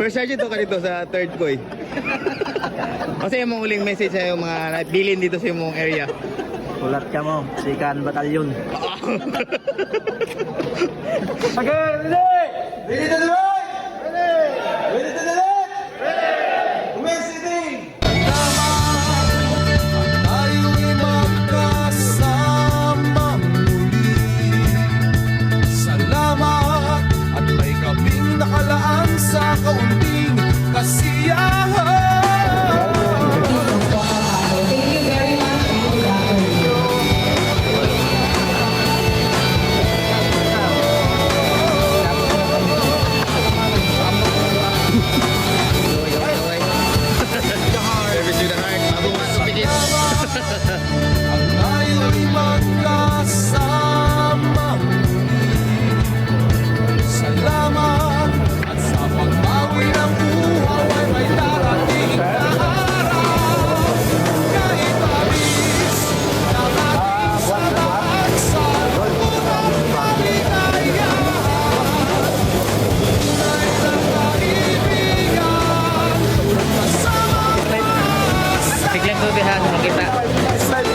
First sergeant ka dito sa third ko eh. Kasi yung mga uling message sa yung mga bilin dito sa yung area. Ulat ka mo, Sikan Batalyon. Ready to the right! Ha ha ha! Ang bihan, makita.